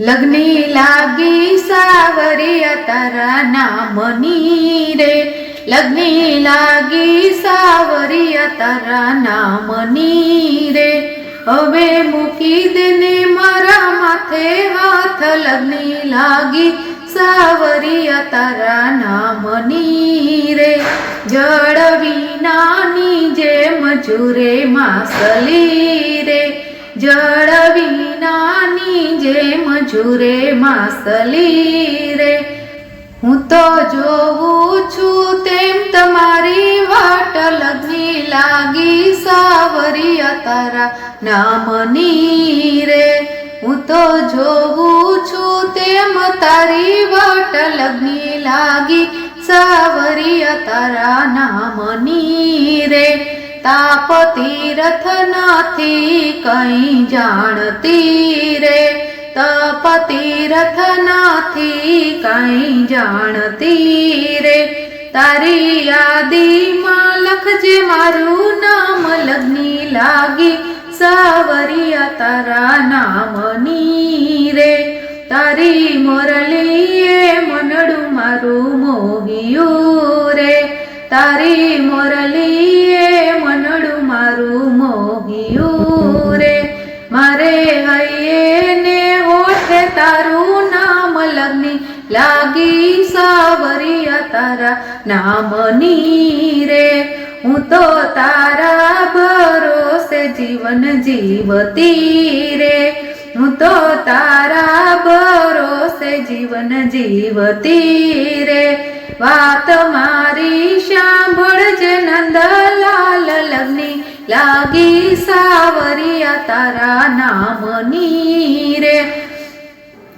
લગ્ની લાગી સાવરિયા તારા નામની રે. લગ્ને લાગી સાવરિયા તારા નામની રે. હવે મૂકી દેને મારા માથે હાથ. લગ્ની લાગી સાવરિયા તારા નામની રે. જળ વિનાની જેમ જુરે માસલી રે. જળ જુરે માસલી રે હું તો જોઉં છું તેમ તમારી વાટ લગી લાગી સાવરિયા તારા નામની રે. હું તો જોઉં છું તેમ તારી વાટ લગી લાગી સાવરિયા તારા નામની રે. તાપતી રથ નથી કઈ જાણતી રે. તપ કાંઈ જાણતી રે? તારી યાદીમાં લખજે મારું નામ, લગ્ની લાગી સાવરિયા તારા નામની રે. તારી મોરલીએ મનડું મારું મોહિયું રે. તારી મોરલીએ લાગી સાવરિયા તારા નામની રે, હું તો તારા ભરોસે જીવન જીવતી રે. હું તો તારા ભરોસે જીવન જીવતી રે. વાત મારી સાંભળજે નંદલાલ લગ્ની. લાગી સાવરિયા તારા નામની રે.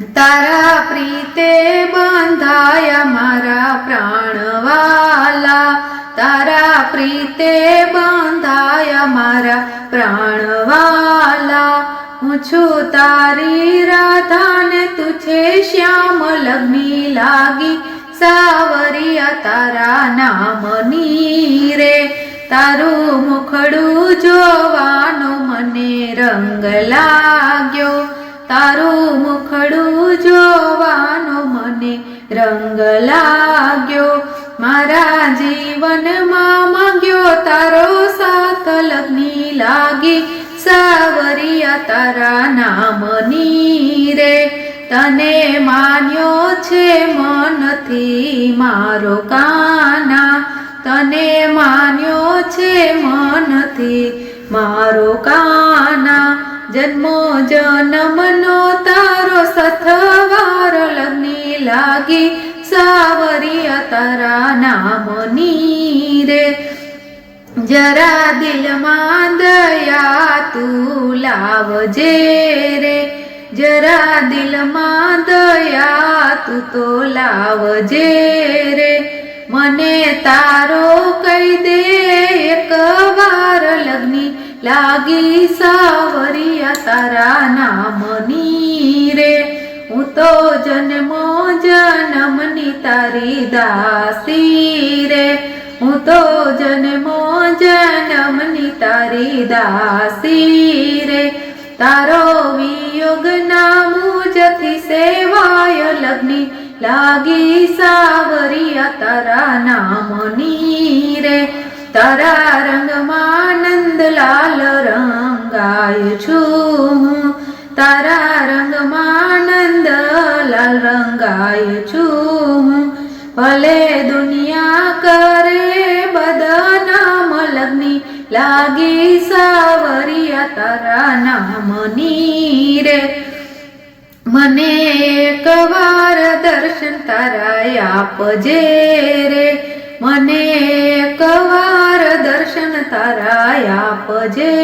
તારા પ્રીતે બંધાયા મારા પ્રાણવાલા. તારા પ્રીતે બંધાયા મારા પ્રાણવાલા. હું છું તારી રાધાને તું છે શ્યામ લગ્ની લાગી. સાવરિયા તારા નામની રે. તારું મુખડું જોવાનો મને રંગ લાગ્યો. તારું મુખડું જોવાનો મને રંગ લાગ્યો. મારા જીવનમાં માંગ્યો તારો સાથ લગ્ની લાગી. સાવરિયા તારા નામની રે. તને માન્યો છે મનથી મારો કાના. તને માન્યો છે મનથી મારો કાના. જન્મો જન્મનો તારો સથવાર લગ્ની લાગી સાવરિયા તારા નામની રે. જરા દિલમાં દયા તું લાવજે રે. જરા દિલમાં દયા તું તો લાવજે રે. મને તારો કહી દે લાગી સાવરિયા તારા નામની રે. હું તો જન્મો જન્મની તારી દાસી રે. હું તો જન્મો જન્મની તારી દાસી રે. તારો વિયોગ નામું જથી સેવાય લગ્ની. લાગી સાવરિયા તારા નામની રે. તારા રંગમાં રંગાય છું હું. તારા રંગમાં આનંદ, લાલ રંગાય છું હું. ભલે દુનિયા કરે બદનામ લગ્ની લાગી સાવરિયા તારા નામની રે. મને એકવાર દર્શન તારા આપજે રે. મને એકવાર આપજે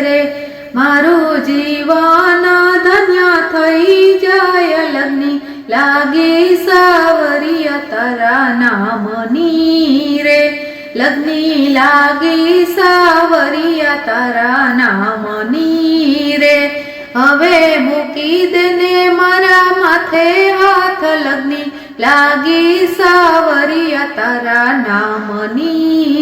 રે. મારું જીવન ધન્ય થઈ જાય લગ્ની. લાગી સાવરિયા તારા નામની રે. લગ્ની લાગી સાવરિયા તારા નામની રે. હવે મૂકી દેને મારા માથે હાથ લગ્ની. લાગી સાવરિયા તારા નામની